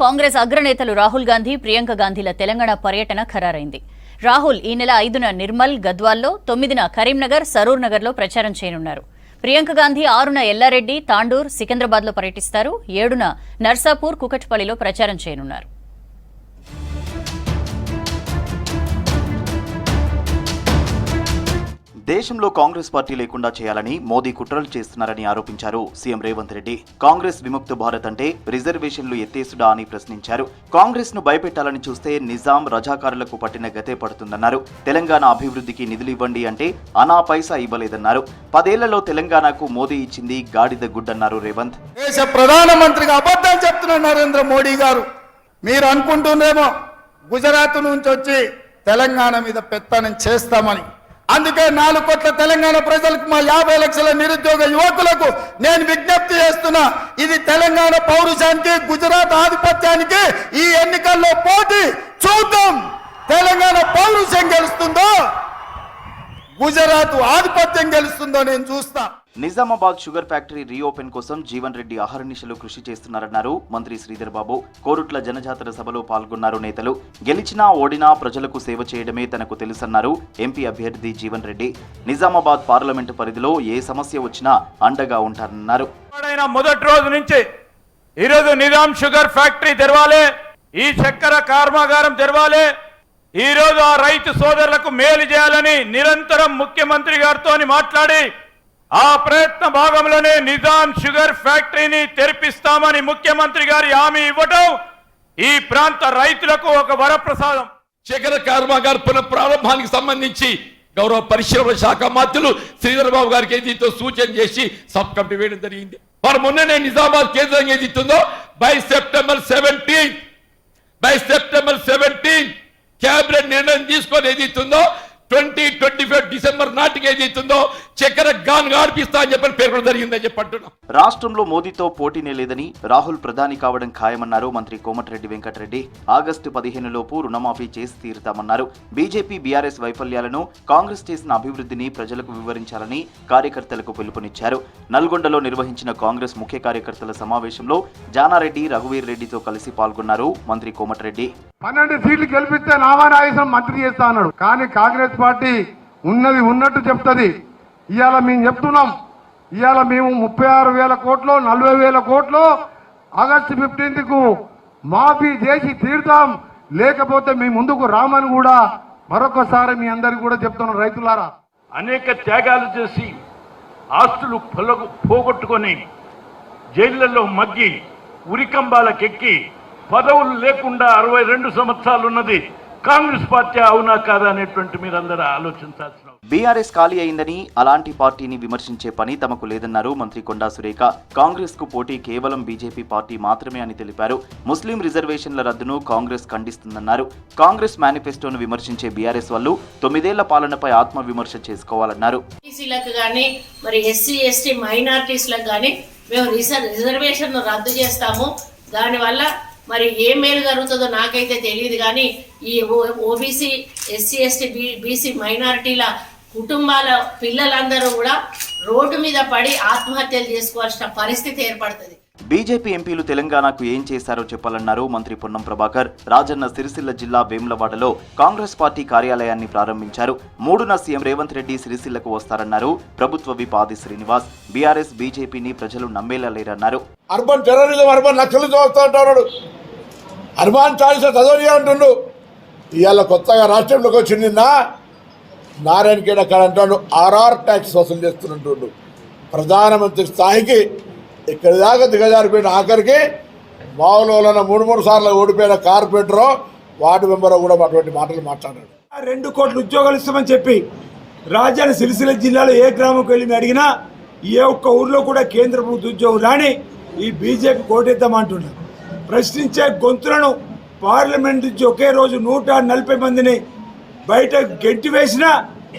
కాంగ్రెస్ అగ్రనేతలు రాహుల్ గాంధీ ప్రియాంక గాంధీల తెలంగాణ పర్యటన ఖరారైంది. రాహుల్ ఈ నెల ఐదున నిర్మల్ గద్వాల్లో తొమ్మిదిన కరీంనగర్ సరూర్ నగర్లో ప్రచారం చేయనున్నారు. ప్రియాంక గాంధీ ఆరున ఎల్లారెడ్డి తాండూర్ సికింద్రాబాద్లో పర్యటిస్తారు. ఏడున నర్సాపూర్ కుకట్పల్లిలో ప్రచారం చేయనున్నారు. దేశంలో కాంగ్రెస్ పార్టీ లేకుండా చేయాలని మోదీ కుట్రలు చేస్తున్నారని ఆరోపించారు సీఎం రేవంత్ రెడ్డి. కాంగ్రెస్ విముక్త భారత్ అంటే రిజర్వేషన్లు ఎత్తేసుడా అని ప్రశ్నించారు. కాంగ్రెస్ను భయపెట్టాలని చూస్తే నిజాం రజాకారులకు పట్టిన గతే పడుతుందన్నారు. తెలంగాణ అభివృద్ధికి నిధులు ఇవ్వండి అంటే అనా పైసా ఇవ్వలేదన్నారు. పదేళ్ళలో తెలంగాణకు మోదీ ఇచ్చింది గాడిద గుడ్డన్నారు రేవంత్. దేశ ప్రధానమంత్రిగా అబద్ధం చెప్తున్న నరేంద్ర మోడీ గారు. మీరు అనుకుంటుండేమో గుజరాత్ నుంచి వచ్చి తెలంగాణ మీద పెత్తనం చేస్తామని. అందుకే నాలుగు కోట్ల తెలంగాణ ప్రజలకు మా యాభై లక్షల నిరుద్యోగ యువకులకు నేను విజ్ఞప్తి చేస్తున్నా ఇది తెలంగాణ పౌరుషానికి గుజరాత్ ఆధిపత్యానికి ఈ ఎన్నికల్లో పోటీ చూద్దాం. తెలంగాణ పౌరుషం గెలుస్తుందో గుజరాత్ ఆధిపత్యం గెలుస్తుందో నేను చూస్తా. నిజామాబాద్ షుగర్ ఫ్యాక్టరీ రీఓపెన్ కోసం జీవన్ రెడ్డి అహర్నిశలు కృషి చేస్తున్నారన్నారు. మంత్రి శ్రీధర్ బాబు కోరుట్ల జనజాతర సభలో పాల్గొన్నారు నేతలు. గెలిచినా ఓడినా ప్రజలకు సేవ చేయడమే తనకు తెలుసన్నారు ఎంపీ అభ్యర్థి జీవన్ రెడ్డి. నిజామాబాద్ పార్లమెంటు పరిధిలో ఏ సమస్య వచ్చినా అండగా ఉంటారన్నారు. మొదటి రోజు నుంచి ఈరోజు నిజాం షుగర్ ఫ్యాక్టరీ తెరవాలి ఈ చక్కెర కర్మాగారం తెరవాలి ఈ రోజు ఆ రైతు సోదరులకు మేలు చేయాలని నిరంతరం ముఖ్యమంత్రి గారితో మాట్లాడి ఆ ప్రయత్న భాగంలోనే నిజాం షుగర్ ఫ్యాక్టరీని తెరిపిస్తామని ముఖ్యమంత్రి గారి హామీ ఇవ్వటం ఈ ప్రాంత రైతులకు ఒక వరప్రసాదం. చక్కెర కర్మాగార పునఃప్రారంభానికి సంబంధించి గౌరవ పరిశ్రమల శాఖ మంత్రులు శ్రీధర్ బాబు గారికి దీంతో సూచన చేసి సబ్ కమిటీ వేయడం జరిగింది. మరి మొన్ననే నిజామాబాద్ కేంద్రం ఏదైతుందో by September seventeen by September seventeen cabinet నిర్ణయం తీసుకొని ఏదైతుందో ట్వంటీ ట్వంటీ ఫైవ్ డిసెంబర్ నాటికి ఏదైతుందో చక్కెర గాన్ ఆడిపిస్తా అని చెప్పని పేర్కొనడం జరిగిందని చెప్పి అంటున్నాం. రాష్ట్రంలో మోదీతో పోటీనే లేదని రాహుల్ ప్రధాని కావడం ఖాయమన్నారు మంత్రి కోమటిరెడ్డి వెంకటరెడ్డి. ఆగస్టు పదిహేను లోపు రుణమాఫీ చేసి తీరుతామన్నారు. బీజేపీ బీఆర్ఎస్ వైఫల్యాలను కాంగ్రెస్ చేసిన అభివృద్ధిని ప్రజలకు వివరించాలని కార్యకర్తలకు పిలుపునిచ్చారు. నల్గొండలో నిర్వహించిన కాంగ్రెస్ ముఖ్య కార్యకర్తల సమావేశంలో జానారెడ్డి రఘువీర్ రెడ్డితో కలిసి పాల్గొన్నారు మంత్రి కోమటిరెడ్డి. పన్నెండు సీట్లు గెలిపిస్తే నామానాయసం మంత్రి చేస్తా అన్నాడు. కానీ కాంగ్రెస్ పార్టీ ఉన్నది ఉన్నట్టు చెప్తుంది. ఇవాళ మేము చెప్తున్నాం. ఇవాళ మేము ముప్పై ఆరు వేల కోట్లు నలభై వేల కోట్లు ఆగస్టు ఫిఫ్టీన్త్కు మాఫీ చేసి తీరుతాం. లేకపోతే మీ ముందుకు రామని కూడా మరొకసారి మీ అందరికి కూడా చెప్తున్నాం రైతులారా. అనేక త్యాగాలు చేసి ఆస్తులు పొలకు పోగొట్టుకొని జైళ్ళలో మగ్గి ఉరికంబాలకెక్కి పదవులు లేకుండా అరవై రెండు సంవత్సరాలు ఉన్నది కాంగ్రెస్ పార్టీ అవునా కాదా అనేటువంటి మీరందరూ ఆలోచించాల్సిన. బీఆర్ఎస్ ఖాళీ అయిందని అలాంటి పార్టీని విమర్శించే పని తమకు లేదన్నారు మంత్రి కొండా సురేఖ. కాంగ్రెస్కు పోటీ కేవలం బీజేపీ పార్టీ మాత్రమే అని తెలిపారు. ముస్లిం రిజర్వేషన్ల రద్దును కాంగ్రెస్ ఖండిస్తుందన్నారు. కాంగ్రెస్ మేనిఫెస్టోను విమర్శించే బీఆర్ఎస్ వాళ్ళు తొమ్మిదేళ్ళ పాలనపై ఆత్మవిమర్శ చేసుకోవాలన్నారు. బీసీలకు కానీ మరి ఎస్సీ ఎస్టీ మైనార్టీస్లకు కానీ మేము రిజర్వేషన్ రద్దు చేస్తాము. దానివల్ల మరి ఏ మేలు జరుగుతుందో నాకైతే తెలియదు కానీ ఈ OBC SC ST B BC మైనారిటీల కుటుంబాల పిల్లలందరూ కూడా రోడ్డు మీద పడి ఆత్మహత్యలు చేసుకోవాల్సిన పరిస్థితి ఏర్పడుతుంది. బీజేపీ ఎంపీలు తెలంగాణకు ఏం చేశారో చెప్పాలన్నారు మంత్రి పొన్నం ప్రభాకర్. రాజన్న సిరిసిల్ల జిల్లా వేములవాడలో కాంగ్రెస్ పార్టీ కార్యాలయాన్ని ప్రారంభించారు. మూడున సీఎం రేవంత్ రెడ్డి సిరిసిల్లకు వస్తారన్నారు. ప్రభుత్వ విపాది శ్రీనివాస్ బీఆర్ఎస్ బీజేపీని ప్రజలు నమ్మేలా లేరన్నారు అర్బన్ టెర్రరిజం అర్బన్ నక్సలు చూస్తూ అర్బన్ చాయిస్ చదవని అంటుండు. ఇవాళ కొత్తగా రాష్ట్రంలోకి వచ్చింది నిన్న. నారాయణ ఖేడ్ అక్కడ అంటాడు ఆర్ఆర్ ట్యాక్స్ వసూలు చేస్తున్నట్టు ప్రధానమంత్రి స్థాయికి ఇక్కడి దాకా దిగజారిపోయిన ఆఖరికి మామూలు మూడు మూడు సార్లు ఓడిపోయిన కార్పొరేటరో వార్డు మెంబరో కూడా అటువంటి మాటలు మాట్లాడాడు రెండు కోట్ల ఉద్యోగాలు ఇస్తామని చెప్పి రాజధాని సిరిసిల్ల జిల్లాలో ఏ గ్రామంకి వెళ్ళి అడిగినా ఏ ఒక్క ఊర్లో కూడా కేంద్ర ప్రభుత్వ ఉద్యోగం రాని ఈ బీజేపీ కోటేద్దామంటున్నారు ప్రశ్నించే గొంతులను పార్లమెంట్ నుంచి ఒకే రోజు నూట నలభై మందిని బయట గెంటి వేసినా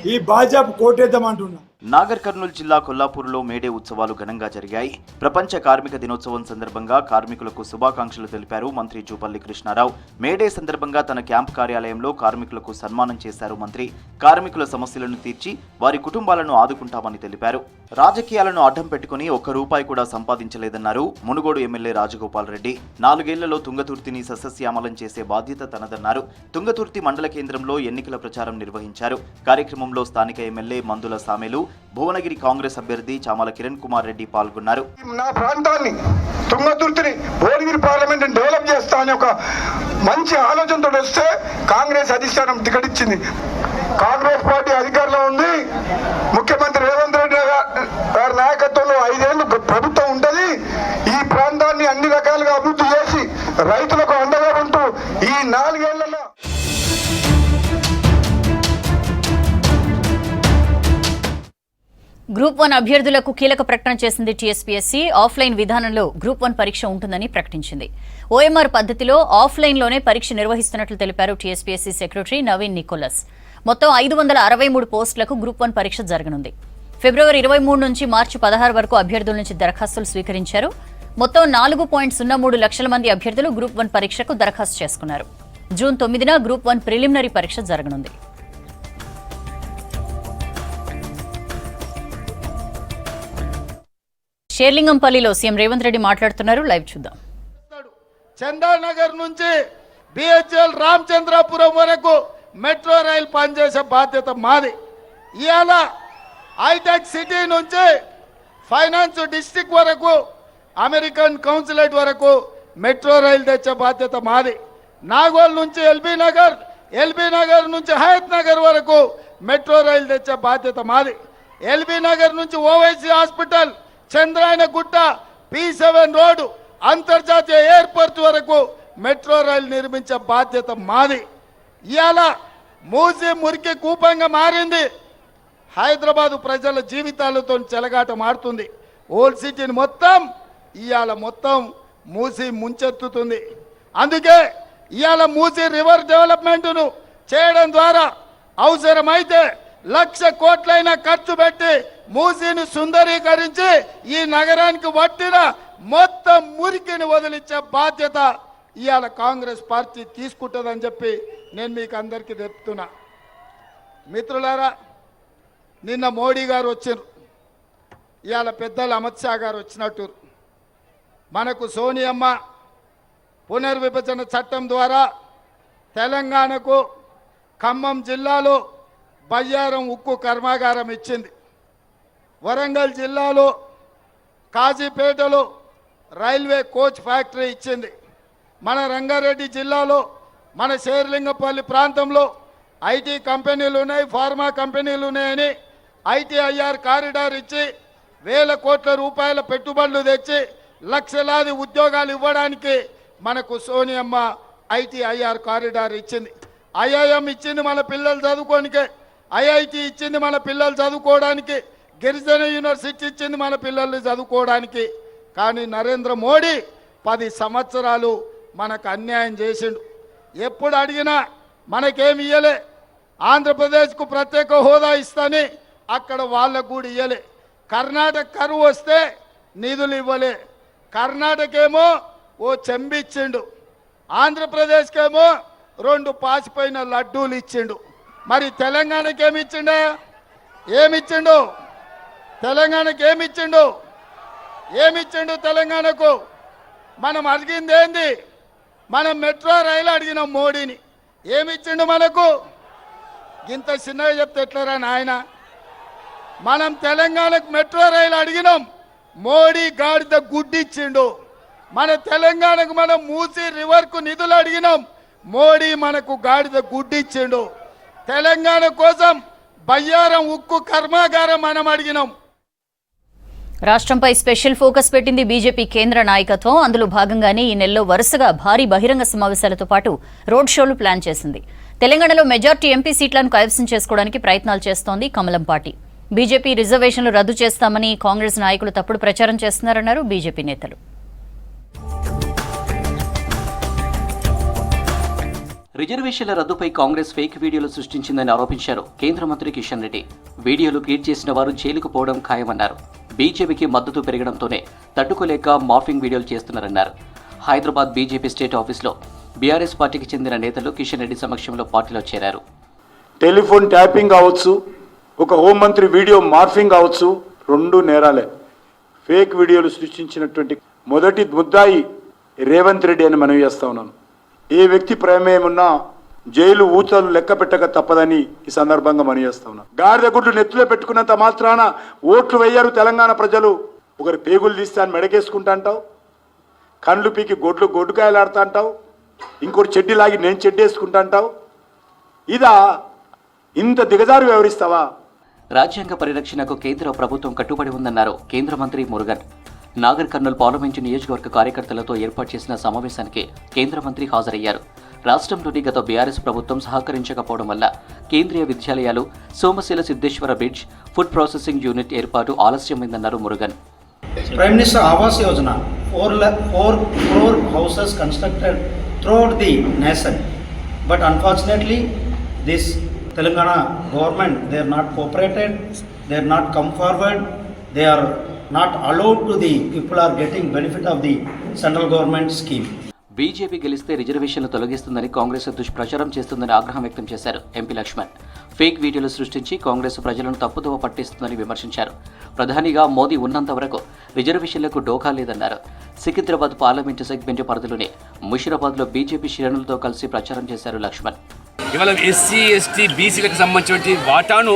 ఈ భాజపా కోటేద్దామంటున్నారు నాగర్ కర్నూలు జిల్లా కొల్లాపూర్లో మేడే ఉత్సవాలు ఘనంగా జరిగాయి. ప్రపంచ కార్మిక దినోత్సవం సందర్భంగా కార్మికులకు శుభాకాంక్షలు తెలిపారు మంత్రి జూపల్లి కృష్ణారావు. మేడే సందర్భంగా తన క్యాంప్ కార్యాలయంలో కార్మికులకు సన్మానం చేశారు మంత్రి. కార్మికుల సమస్యలను తీర్చి వారి కుటుంబాలను ఆదుకుంటామని తెలిపారు. రాజకీయాలను అడ్డం పెట్టుకుని ఒక్క రూపాయి కూడా సంపాదించలేదన్నారు మునుగోడు ఎమ్మెల్యే రాజగోపాల్ రెడ్డి. నాలుగేళ్ళలో తుంగతుర్తిని సస్యశ్యామలం చేసే బాధ్యత తనదన్నారు. తుంగతుర్తి మండల కేంద్రంలో ఎన్నికల ప్రచారం నిర్వహించారు. కార్యక్రమంలో స్థానిక ఎమ్మెల్యే మందుల సామెలు భువనగిరి కాంగ్రెస్ అభ్యర్థి చామల కిరణ్ కుమార్ రెడ్డి పాల్గొన్నారు. నా ప్రాంతాన్ని తుంగతుర్తిని భువనగిరి పార్లమెంట్ డెవలప్ చేస్తా అనే ఒక మంచి ఆలోచనతో వస్తే కాంగ్రెస్ అధిష్టానం టికెట్ ఇచ్చింది. కాంగ్రెస్ పార్టీ అధికారంలో ఉంది. ముఖ్యమంత్రి రేవంత్ రెడ్డి వారి నాయకత్వంలో ఐదేళ్ళు ప్రభుత్వం ఉంటుంది. ఈ ప్రాంతాన్ని అన్ని రకాలుగా అభివృద్ధి చేసి రైతులకు అండగా ఉంటూ ఈ నాలుగేళ్ళలో గ్రూప్ వన్ అభ్యర్థులకు కీలక ప్రకటన చేసింది టీఎస్పీఎస్సీ. ఆఫ్లైన్ విధానంలో గ్రూప్ వన్ పరీక్ష ఉంటుందని ప్రకటించింది. ఓఎంఆర్ పద్ధతిలో ఆఫ్లైన్లోనే పరీక్ష నిర్వహిస్తున్నట్లు తెలిపారు టీఎస్పీఎస్సీ సెక్రటరీ నవీన్ నికోలస్. మొత్తం ఐదు వందల అరవై మూడు పోస్టులకు గ్రూప్ వన్ పరీక్ష జరగనుంది. ఫిబ్రవరి ఇరవై మూడు నుంచి మార్చి పదహారు వరకు అభ్యర్థుల నుంచి దరఖాస్తులు స్వీకరించారు. మొత్తం నాలుగు పాయింట్ సున్నా మూడు లక్షల మంది అభ్యర్థులు గ్రూప్ వన్ పరీక్షకు దరఖాస్తు చేసుకున్నారు. జూన్ తొమ్మిదిన గ్రూప్ వన్ ప్రిలిమినరీ పరీక్ష జరగనుంది. షేర్లింగంపల్లిలో సీఎం రేవంత్ రెడ్డి మాట్లాడుతున్నారు. లైవ్ చూద్దాం. చందానగర్ నుంచి బిహెచ్ఎల్ రామచంద్రాపురం వరకు మెట్రో రైలు పనిచేసే బాధ్యత మాది. ఇవాళ హైటెక్ సిటీ నుంచి ఫైనాన్స్ డిస్టిక్ వరకు అమెరికన్ కౌన్సిలేట్ వరకు మెట్రో రైలు తెచ్చే బాధ్యత మాది. నాగోల్ నుంచి ఎల్బీ నగర్ ఎల్బీ నగర్ నుంచి హయత్ నగర్ వరకు మెట్రో రైలు తెచ్చే బాధ్యత మాది. ఎల్బీ నగర్ నుంచి Owaisi hospital Chandrayangutta P seven road అంతర్జాతీయ ఎయిర్పోర్ట్ వరకు మెట్రో రైలు నిర్మించే బాధ్యత మాది. ఇవాళ మూసి మురికి కూపంగా మారింది. హైదరాబాదు ప్రజల జీవితాలతో చెలగాట మారుతుంది. ఓల్డ్ సిటీని మొత్తం ఇవాళ మొత్తం మూసి ముంచెత్తుతుంది. అందుకే ఇవాళ మూసి రివర్ డెవలప్మెంట్ను చేయడం ద్వారా అవసరమైతే లక్ష కోట్లైనా ఖర్చు పెట్టి మూసీని సుందరీకరించి ఈ నగరానికి వట్టిన మొత్తం మురికిని వదిలించే బాధ్యత ఇవాళ కాంగ్రెస్ పార్టీ తీసుకుంటుందని చెప్పి నేను మీకు అందరికీ చెప్తున్నా. మిత్రులారా నిన్న మోడీ గారు వచ్చారు. ఇవాళ పెద్దలు అమిత్ షా గారు వచ్చినట్టు. మనకు సోనియమ్మ పునర్విభజన చట్టం ద్వారా తెలంగాణకు ఖమ్మం జిల్లాలో బయ్యారం ఉక్కు కర్మాగారం ఇచ్చింది. వరంగల్ జిల్లాలో కాజీపేటలో రైల్వే కోచ్ ఫ్యాక్టరీ ఇచ్చింది. మన రంగారెడ్డి జిల్లాలో మన శేర్లింగపల్లి ప్రాంతంలో ఐటీ కంపెనీలు ఉన్నాయి ఫార్మా కంపెనీలు ఉన్నాయని ఐటీఐఆర్ కారిడార్ ఇచ్చి వేల కోట్ల రూపాయల పెట్టుబడులు తెచ్చి లక్షలాది ఉద్యోగాలు ఇవ్వడానికి మనకు సోనియమ్మ ఐటీఐఆర్ కారిడార్ ఇచ్చింది. ఐఐఎం ఇచ్చింది మన పిల్లలు చదువుకోనికే ఐఐటి ఇచ్చింది మన పిల్లలు చదువుకోవడానికి గిరిజన యూనివర్సిటీ ఇచ్చింది మన పిల్లల్ని చదువుకోవడానికి. కానీ నరేంద్ర మోడీ పది సంవత్సరాలు మనకు అన్యాయం చేసిండు. ఎప్పుడు అడిగినా మనకేమి ఇయ్యలే ఆంధ్రప్రదేశ్కు ప్రత్యేక హోదా ఇస్తాని అక్కడ వాళ్ళకు కూడా ఇవ్వలే కర్ణాటక కరువు వస్తే నిధులు ఇవ్వలే. కర్ణాటక ఏమో ఓ చెంబిచ్చిండు. ఆంధ్రప్రదేశ్కేమో రెండు పాసిపోయిన లడ్డూలు ఇచ్చిండు. మరి తెలంగాణకి ఏమి ఇచ్చిండే ఏమిచ్చిండు? తెలంగాణకి ఏమిచ్చిండు ఏమిచ్చిండు తెలంగాణకు? మనం అడిగింది ఏంది? మనం మెట్రో రైలు అడిగినాం మోడీని. ఏమిచ్చిండు మనకు? ఇంత చిన్నగా చెప్తే ఎట్లరా నాయన? మనం తెలంగాణకు మెట్రో రైలు అడిగినాం. మోడీ గాడిద గుడ్డిచ్చిండు. మన తెలంగాణకు మనం మూసి రివర్కు నిధులు అడిగినాం. మోడీ మనకు గాడిద గుడ్డిచ్చిండు. తెలంగాణ కోసం బయ్యారం ఉక్కు కర్మాగారం మనం అడిగినాం. రాష్ట్రంపై స్పెషల్ ఫోకస్ పెట్టింది బీజేపీ కేంద్ర నాయకత్వం. అందులో భాగంగానే ఈ నెలలో వరుసగా భారీ బహిరంగ సమావేశాలతో పాటు రోడ్ షోలు ప్లాన్ చేసింది. తెలంగాణలో మెజార్టీ ఎంపీ సీట్లను కైవసం చేసుకోవడానికి ప్రయత్నాలు చేస్తోంది కమలం పార్టీ. బీజేపీ రిజర్వేషన్లు రద్దు చేస్తామని కాంగ్రెస్ నాయకులు తప్పుడు ప్రచారం చేస్తున్నారన్నారు బీజేపీ నేతలు. రిజర్వేషన్ల రద్దుపై కాంగ్రెస్ ఫేక్ వీడియోలు సృష్టించిందని ఆరోపించారు కేంద్ర మంత్రి కిషన్ రెడ్డి. వీడియోలు క్రియేట్ చేసిన వారు జైలుకు పోవడం ఖాయమన్నారు. బీజేపీకి మద్దతు పెరగడంతోనే తట్టుకోలేక మార్ఫింగ్ వీడియోలు చేస్తున్నారన్నారు. హైదరాబాద్ బీజేపీ స్టేట్ ఆఫీస్లో బీఆర్ఎస్ పార్టీకి చెందిన నేతలు కిషన్ రెడ్డి సమక్షంలో పార్టీలో చేరారు. టెలిఫోన్ ట్యాపింగ్ కావచ్చు ఒక హోంమంత్రి వీడియో మార్ఫింగ్ కావచ్చు రెండు నేరాలే. ఫేక్ వీడియోలు సృష్టించినటువంటి మొదటి ముద్దాయి రేవంత్ రెడ్డి అని మనవి చేస్తా ఉన్నాను. ఏ వ్యక్తి ప్రమేయం ఉన్నా జైలు ఊచలు లెక్క పెట్టక తప్పదని ఈ సందర్భంగా మనవి చేస్తా ఉన్నాను. గాడిద గుడ్లు నెత్తిలో పెట్టుకున్నంత మాత్రాన ఓట్లు వేయరు తెలంగాణ ప్రజలు. ఒకరి పేగులు తీస్తే అని మెడకేసుకుంటా అంటావు. కండ్లు పీకి గొడ్లు గొడ్డుకాయలు ఆడుతా అంటావు. ఇంకోటి చెడ్డి లాగి నేను చెడ్డేసుకుంటా అంటావు. ఇదా ఇంత దిగజారు వ్యవహరిస్తావా రాజ్యాంగ పరిరక్షణకు కేంద్ర ప్రభుత్వం కట్టుబడి ఉందన్నారు కేంద్ర మంత్రి మురుగన్. నాగర్ కర్నూల్ పార్లమెంటు నియోజకవర్గ కార్యకర్తలతో ఏర్పాటు చేసిన సమావేశానికి కేంద్ర మంత్రి హాజరయ్యారు. రాష్ట్రంలోని గత బీఆర్ఎస్ ప్రభుత్వం సహకరించకపోవడం వల్ల కేంద్రీయ విద్యాలయాలు Somasila Siddheshwara bridge food processing unit ఏర్పాటు ఆలస్యమైందన్నారు Murugan. Prime minister Awas Yojana four four four houses constructed throughout the nation but unfortunately this Telangana government, they are not cooperated, they are not come forward, they are not allowed to the people are getting benefit of the central government scheme. BJP గెలిస్తే రిజర్వేషన్లు తొలగిస్తుందని కాంగ్రెస్ దుష్ప్రచారం చేస్తుందని ఆగ్రహం వ్యక్తం చేశారు MP Laxman. Fake వీడియోలు సృష్టించి కాంగ్రెస్ ప్రజలను తప్పుదోవ పట్టిస్తుందని విమర్శించారు. ప్రధానిగా మోదీ ఉన్నంత వరకు రిజర్వేషన్లకు డోకా లేదన్నారు. సికింద్రాబాద్ పార్లమెంటు సెగ్మెంట్ పరిధిలోనే ముషిరాబాద్లో బీజేపీ శ్రేణులతో కలిసి ప్రచారం చేశారు లక్ష్మణ్. ఇవాళ ఎస్సీ ఎస్టీ బీసీలకు సంబంధించిన వాటాను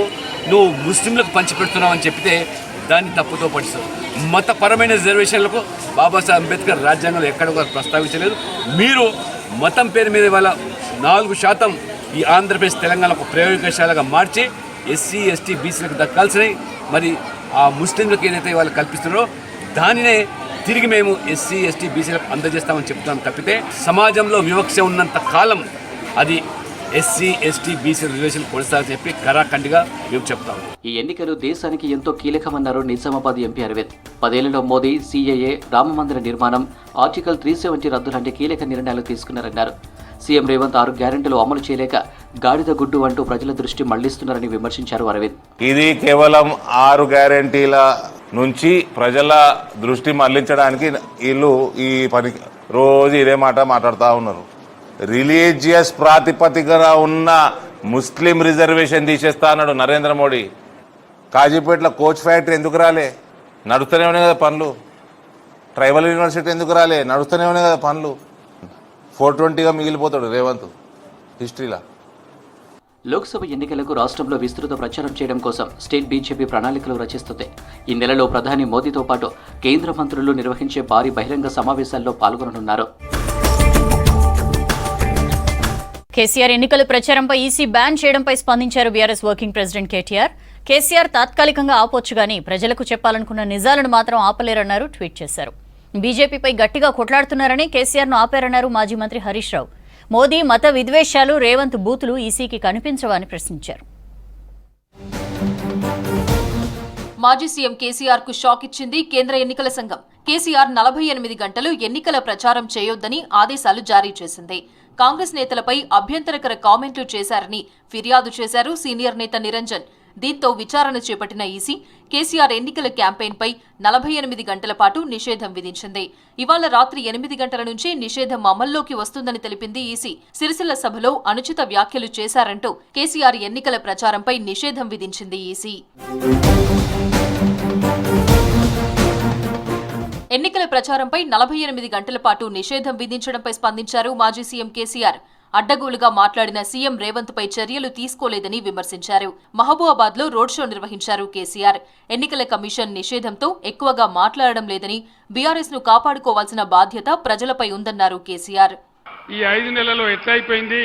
నువ్వు ముస్లింలకు పంచిపెడుతున్నావు అని చెప్తే దాన్ని తప్పుతో పడుస్తావు మతపరమైన రిజర్వేషన్లకు బాబాసాహెబ్ అంబేద్కర్ రాజ్యాంగంలో ఎక్కడ కూడా ప్రస్తావించలేదు. మీరు మతం పేరు మీద ఇవాళ నాలుగు శాతం ఈ ఆంధ్రప్రదేశ్ తెలంగాణ ఒక ప్రయోగశాలగా మార్చి ఎస్సీ ఎస్టీ బీసీలకు దక్కాల్సినవి. మరి ఆ ముస్లింలకు ఏదైతే వాళ్ళు కల్పిస్తున్నారో దానినే తిరిగి మేము ఎస్సీ ఎస్టీ బీసీలకు అందజేస్తామని చెప్తున్నాం తప్పితే సమాజంలో వివక్ష ఉన్నంత కాలం అది ఎస్సీ ఎస్టీ బీసీ రిజర్వేషన్ కొనసాగని చెప్పి కరాఖండిగా మేము చెప్తాం. ఈ ఎన్నికలు దేశానికి ఎంతో కీలకమన్నారు నిజామాబాద్ ఎంపీ అరవింద్. పదేళ్ళలో మోదీ సీఏఏ రామమందిర నిర్మాణం ఆర్టికల్ త్రీ సెవెంటీ రద్దు లాంటి కీలక నిర్ణయాలు తీసుకున్నారన్నారు. సీఎం రేవంత్ ఆరు గ్యారెంటీలు అమలు చేయలేక గాడిద గుడ్డు అంటూ ప్రజల దృష్టి మళ్ళిస్తున్నారని విమర్శించారు అరవింద్. ఇది కేవలం ఆరు గ్యారంటీల నుంచి ప్రజల దృష్టి మళ్ళించడానికి వీళ్ళు ఈ పని రోజు ఇదే మాట మాట్లాడుతూ ఉన్నారు. రిలీజియస్ ప్రాతిపదికన ఉన్న ముస్లిం రిజర్వేషన్ తీసేస్తా అన్నాడు నరేంద్ర మోడీ. కాజీపేటలో కోచ్ ఫ్యాక్టరీ ఎందుకు రాలే? నడుస్తూనే ఉన్నాయి కదా పనులు. ట్రైబల్ యూనివర్సిటీ ఎందుకు రాలే? నడుస్తూనే ఉన్నాయి కదా పనులు. ఫోర్ ట్వంటీగా మిగిలిపోతాడు రేవంత్ హిస్టరీలో. లోక్సభ ఎన్నికలకు రాష్ట్రంలో విస్తృత ప్రచారం చేయడం కోసం స్టేట్ బీజేపీ ప్రణాళికలు రచిస్తుంది. ఈ నెలలో ప్రధాని మోదీతో పాటు కేంద్ర మంత్రులు నిర్వహించే భారీ బహిరంగ సమావేశాల్లో పాల్గొననున్నారు. కేసీఆర్ ఎన్నికల ప్రచారంపై ఈసీ బ్యాన్ చేయడంపై స్పందించారు BRS working president KTR. KCR తాత్కాలికంగా ఆపొచ్చు గాని ప్రజలకు చెప్పాలనుకున్న నిజాలను మాత్రం ఆపలేరన్నారు ట్వీట్ చేశారు. బీజేపీపై గట్టిగా కొట్లాడుతున్నారని కేసీఆర్ను ఆపారన్నారు మాజీ మంత్రి హరీష్ రావు. మోదీ మత విద్వేషాలు రేవంత్ బూతులు ఈసీకి కనిపించవని ప్రశ్నించారు. మాజీ సీఎం కేసీఆర్కు షాక్ ఇచ్చింది కేంద్ర ఎన్నికల సంఘం. కేసీఆర్ నలభై ఎనిమిది గంటలు ఎన్నికల ప్రచారం చేయొద్దని ఆదేశాలు జారీ చేసింది. కాంగ్రెస్ నేతలపై అభ్యంతరకర కామెంట్లు చేశారని ఫిర్యాదు చేశారు సీనియర్ నేత నిరంజన్. దీంతో విచారణ చేపట్టిన ఈసీ కేసీఆర్ ఎన్నికల క్యాంపెయిన్పై నలభై ఎనిమిది గంటల పాటు నిషేధం విధించింది. ఇవాళ రాత్రి ఎనిమిది గంటల నుంచి నిషేధం అమల్లోకి వస్తుందని తెలిపింది ఈసీ. సిరిసిల్ల సభలో అనుచిత వ్యాఖ్యలు చేశారంటూ కేసీఆర్ ఎన్నికల ప్రచారంపై నిషేధం విధించింది ఈసీ. ఎన్నికల ప్రచారంపై నలభై ఎనిమిది గంటల పాటు నిషేధం విధించడంపై స్పందించారు మాజీ సీఎం కేసీఆర్. అడ్డగోలుగా మాట్లాడిన సీఎం రేవంత్ పై చర్యలు తీసుకోలేదని విమర్శించారు. మహబూబాబాద్లో రోడ్ షో నిర్వహించారు కేసీఆర్. ఎన్నికల కమిషన్ నిషేధంతో ఎక్కువగా మాట్లాడడం లేదని బీఆర్ఎస్ను కాపాడుకోవాల్సిన బాధ్యత ప్రజలపై ఉందన్నారు కేసీఆర్. ఈ ఐదు నెలలు ఎట్లయిపోయింది?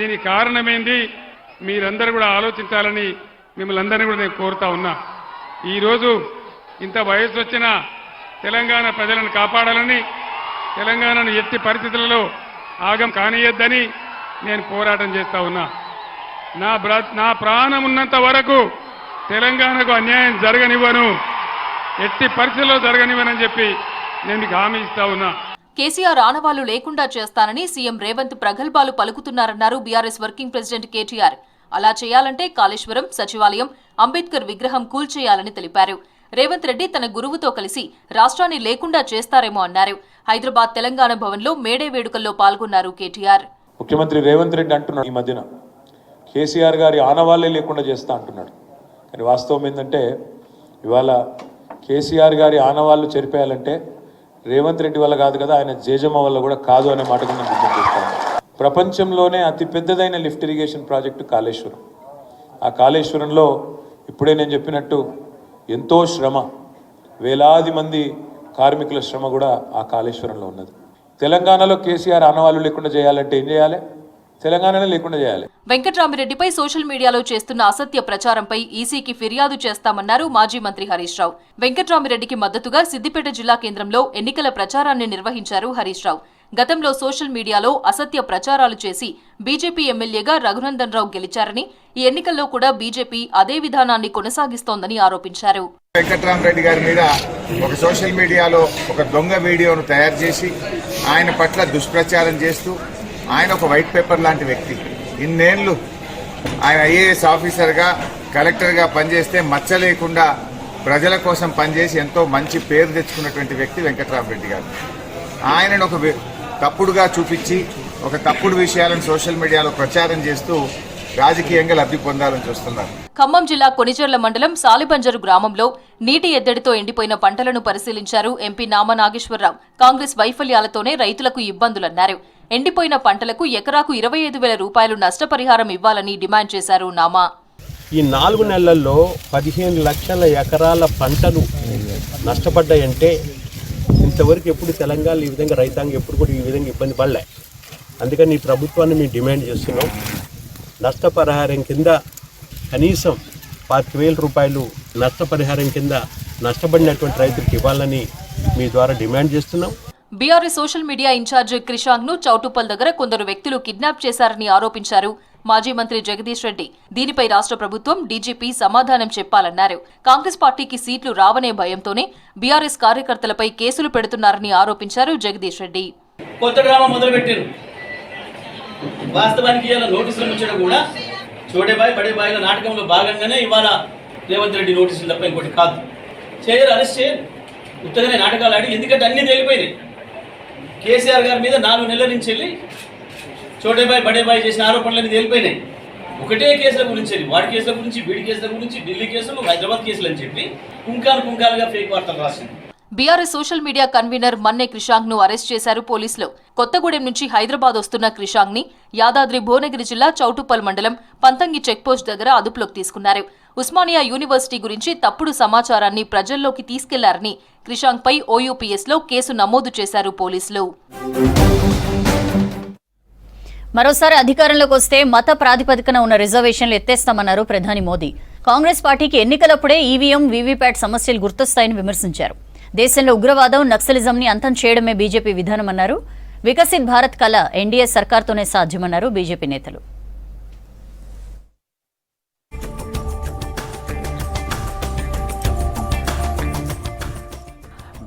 దీనికి కారణమేంది? మీరందరూ కూడా ఆలోచించాలని మిమ్మల్ని అందరినీ కూడా నేను కోరుతా ఉన్నా. ఈరోజు ఇంత వయసు వచ్చిన తెలంగాణ ప్రజలను కాపాడాలని తెలంగాణను ఎట్టి పరిస్థితులలో ఆగం కానియద్దని నేను పోరాటం చేస్తా ఉన్నా. నా నా ప్రాణం ఉన్నంత వరకు తెలంగాణకు అన్యాయం జరగనివ్వను. ఎట్టి పరిస్థితుల్లో జరగనివ్వనని చెప్పి నేను మీకు హామీ ఇస్తా ఉన్నా. కేసీఆర్ ఆనవాళ్ళు లేకుండా చేస్తానని సీఎం రేవంత్ ప్రగల్భాలు పలుకుతున్నారన్నారు బీఆర్ఎస్ వర్కింగ్ ప్రెసిడెంట్ కేటీఆర్. అలా చేయాలంటే కాళేశ్వరం సచివాలయం అంబేద్కర్ విగ్రహం కూల్చేయాలని తెలిపారు. రేవంత్ రెడ్డి తన గురువుతో కలిసి రాష్ట్రాన్ని లేకుండా చేస్తారేమో అన్నారు. హైదరాబాద్ తెలంగాణ భవన్లో మేడే వేడుకల్లో పాల్గొన్నారు కేటీఆర్. ముఖ్యమంత్రి రేవంత్ రెడ్డి అంటున్నాడు ఈ మధ్యన. కేసీఆర్ గారి ఆనవాళ్ళే లేకుండా చేస్తా అంటున్నాడు. కానీ వాస్తవం ఏంటంటే ఇవాళ కేసీఆర్ గారి ఆనవాళ్ళు చెరిపేయాలంటే రేవంత్ రెడ్డి వల్ల కాదు కదా ఆయన జేజమ్మ వల్ల కూడా కాదు అనే మాట నేను గుర్తు చేస్తాను ప్రపంచంలోనే అతి పెద్దదైన లిఫ్ట్ ఇరిగేషన్ ప్రాజెక్టు కాళేశ్వరం. ఆ కాళేశ్వరంలో ఇప్పుడే నేను చెప్పినట్టు ఎంతో శ్రమ. వేలాది మంది కార్మికుల శ్రమ కూడా ఆ కాళేశ్వరంలో ఉన్నది. తెలంగాణలో కేసీఆర్ ఆనవాళ్ళు లేకుండా చేయాలంటే ఏం చేయాలి? తెలంగాణలో లేకుండా చేయాలి. వెంకట్రామిరెడ్డిపై సోషల్ మీడియాలో చేస్తున్న అసత్య ప్రచారంపై ఈసీకి ఫిర్యాదు చేస్తామన్నారు మాజీ మంత్రి హరీష్ రావు. వెంకట్రామిరెడ్డికి మద్దతుగా సిద్దిపేట జిల్లా కేంద్రంలో ఎన్నికల ప్రచారాన్ని నిర్వహించారు హరీష్ రావు. గతంలో సోషల్ మీడియాలో అసత్య ప్రచారాలు చేసి బీజేపీ ఎమ్మెల్యేగా రఘునందన్ రావు గెలిచారని ఈ ఎన్నికల్లో కూడా బీజేపీ అదే విధానాన్ని కొనసాగిస్తోందని ఆరోపించారు. వెంకట్రామరెడ్డి గారి మీద ఒక సోషల్ మీడియాలో ఒక దొంగ వీడియోను తయారు చేసి ఆయన పట్ల దుష్ప్రచారం చేస్తూ ఆయన ఒక వైట్ పేపర్ లాంటి వ్యక్తి. ఇన్నేళ్ళు ఆయన ఐఏఎస్ ఆఫీసర్గా కలెక్టర్గా పనిచేస్తే మచ్చ లేకుండా ప్రజల కోసం పనిచేసి ఎంతో మంచి పేరు తెచ్చుకున్నటువంటి వ్యక్తి వెంకట్రామరెడ్డి గారు. ఆయనను ఒక తప్పుడుగా చూపించి ఒక తప్పుడు విషయాలను సోషల్ మీడియాలో ప్రచారం చేస్తూ రాజకీయంగా లబ్ధి పొందాలని చూస్తున్నారు. ఖమ్మం జిల్లా కొనిచెర్ల మండలం సాలిబంజరు గ్రామంలో నీటి ఎద్దడితో ఎండిపోయిన పంటలను పరిశీలించారు ఎంపీ నామా నాగేశ్వరరావు. కాంగ్రెస్ వైఫల్యాలతోనే రైతులకు ఇబ్బందులన్నారు. ఎండిపోయిన పంటలకు ఎకరాకు ఇరవై ఐదు వేల రూపాయలు నష్టపరిహారం ఇవ్వాలని డిమాండ్ చేశారు నామా. ఈ నాలుగు నెలల్లో పదిహేను లక్షల ఎకరాల పంటలు నష్టపడ్డాయంటే ఇంతవరకు ఎప్పుడు తెలంగాణ ఈ విధంగా రైతాంగం ఎప్పుడు కూడా ఈ విధంగా ఇబ్బంది పడలే. అందుకని ఈ ప్రభుత్వాన్ని మేము డిమాండ్ చేస్తున్నాం. నష్టపరిహారం కింద కనీసం పాతిక వేల రూపాయలు నష్టపరిహారం కింద నష్టపడినటువంటి రైతులకు ఇవ్వాలని మీ ద్వారా డిమాండ్ చేస్తున్నాం. బీఆర్ఎస్ సోషల్ మీడియా ఇన్ఛార్జ్ క్రిషాంగ్ను దగ్గర కొందరు వ్యక్తులు కిడ్నాప్ చేశారని ఆరోపించారు. మాజీ మంత్రి జగదీష్ రెడ్డి. దీనిపై రాష్ట్ర ప్రభుత్వం డీజీపీ సమాధానం చెప్పాలన్నారు. కాంగ్రెస్ పార్టీకి సీట్లు రావనే భయంతోనే బీఆర్ఎస్ కార్యకర్తలపై కేసులు పెడుతున్నారని ఆరోపించారు జగదీష్ రెడ్డి. కొత్త డ్రామా మొదలుపెట్టారు. వాస్తవానికి ఇవాళ నోటీసులు ముచ్చడం కూడా చోటేబాయ్ బడేబాయిల నాటకంలో భాగంగానే ఇవాళ రేవంత్ రెడ్డి నోటీసులు తప్ప ఇంకోటి కాదు. చేయరు అరెస్ట్ చేయరు. ఉత్తగానే నాటకాలు ఆడి ఎందుకంటే అన్నీ తేలిపోయినాయి. కేసీఆర్ గారి మీద నాలుగు నెలల నుంచి వెళ్ళి చోటేబాయ్ బడేబాయ్ చేసిన ఆరోపణలన్నీ తేలిపోయినాయి. ఒకటే కేసుల గురించి వెళ్ళి వాడి కేసుల గురించి వీడి కేసుల గురించి ఢిల్లీ కేసులు హైదరాబాద్ కేసులు అని చెప్పి కుంకాలు కుంకాలుగా ఫేక్ వార్తలు రాసింది. BRS social media convener Manne క్రిషాంగ్ను arrest చేశారు పోలీసులు. కొత్తగూడెం నుంచి హైదరాబాద్ వస్తున్న క్రిషాంగ్ని యాదాద్రి భువనగిరి జిల్లా చౌటుప్పల్ మండలం పంతంగి చెక్పోస్ట్ దగ్గర అదుపులోకి తీసుకున్నారు. ఉస్మానియా యూనివర్సిటీ గురించి తప్పుడు సమాచారాన్ని ప్రజల్లోకి తీసుకెళ్ళారని క్రిషాంగ్ పై ఓయూపీఎస్లో కేసు నమోదు చేశారు పోలీసులు. మరోసారి అధికారంలోకి వస్తే మత ప్రాతిపదికన ఉన్న రిజర్వేషన్లు ఎత్తేస్తామన్నారు ప్రధాని మోదీ. కాంగ్రెస్ పార్టీకి ఎన్నికలప్పుడే ఈవీఎం వీవీప్యాట్ సమస్యలు గుర్తొస్తాయని విమర్శించారు. దేశంలో ఉగ్రవాదం నక్సలిజంని అంతం చేయడమే బీజేపీ విధానమన్నారు. వికసిత్ భారత్ కళ ఎన్డీఏ సర్కార్తోనే సాధ్యమన్నారు బీజేపీ నేతలు.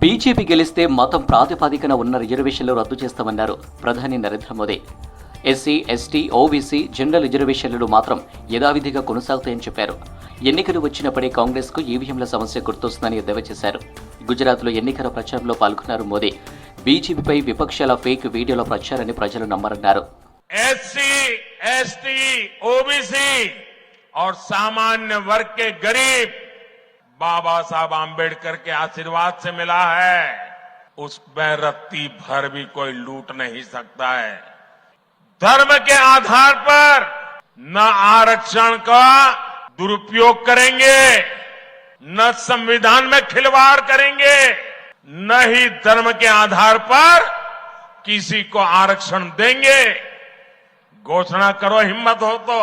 బీజేపీ గెలిస్తే మతం ప్రాతిపాదికన ఉన్న రిజర్వేషన్లు రద్దు చేస్తామన్నారు ప్రధాని Narendra Modi. SC ST OBC general రిజర్వేషన్లు మాత్రం యథావిధిగా కొనసాగుతాయని చెప్పారు ఎన్నికలు వచ్చినప్పుడే కాంగ్రెస్కు ఈవీఎంల సమస్య గుర్తొస్తుందని ఎద్దేవా చేశారు గుజరాత్లో ఎన్నికల ప్రచారంలో పాల్గొన్నారు మోదీ బీజేపీపై విపక్షాల ఫేక్ వీడియోల ప్రచారాన్ని ప్రజలు నమ్మరన్నారు एससी एसटी ओबीसी और सामान्य वर्ग के गरीब बाबा साहब आम्बेडकर के आशीर्वाद से मिला है उसमें रत्ती भर भी कोई लूट नहीं सकता है धर्म के आधार पर न आरक्षण का दुरुपयोग करेंगे न संविधान में खिलवाड़ करेंगे न ही धर्म के आधार पर किसी को आरक्षण देंगे घोषणा करो हिम्मत हो तो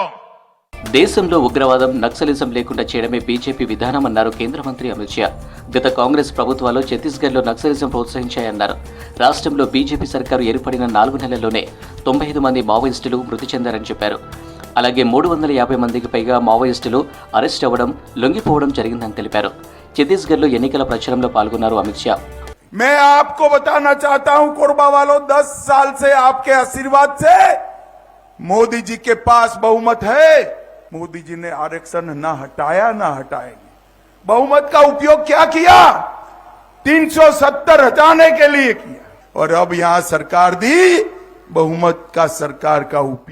దేశంలో ఉగ్రవాదం నక్సలిజం లేకుండా చేయడమే బీజేపీ విధానమన్నారు కేంద్ర మంత్రి అమిత్ షా గత కాంగ్రెస్ ప్రభుత్వాలు ఛత్తీస్గఢ్లో నక్సలిజం ప్రోత్సహించాయన్నారు రాష్ట్రంలో బీజేపీ సర్కారు ఏర్పడిన నాలుగు నెలల్లోనే తొంభై ఐదు మంది మావోయిస్టులు మృతి చెందారని చెప్పారు అలాగే మూడు వందల యాభై మందికి పైగా మావోయిస్టులు అరెస్ట్ అవ్వడం లొంగిపోవడం జరిగిందని తెలిపారు ఛత్తీస్గఢ్లో ఎన్నికల ప్రచారంలో పాల్గొన్నారు అమిత్ షా मैं आपको बताना चाहता हूं कोरबा वालों दस साल से आपके आशीर्वाद से मोदी जी के पास बहुमत है मोदी जी ने आरक्षण न हटाया न हटाएंगे बहुमत का उपयोग क्या किया 370 हटाने के लिए किया और अब यहां सरकार दी बहुमत का सरकार का उपयोग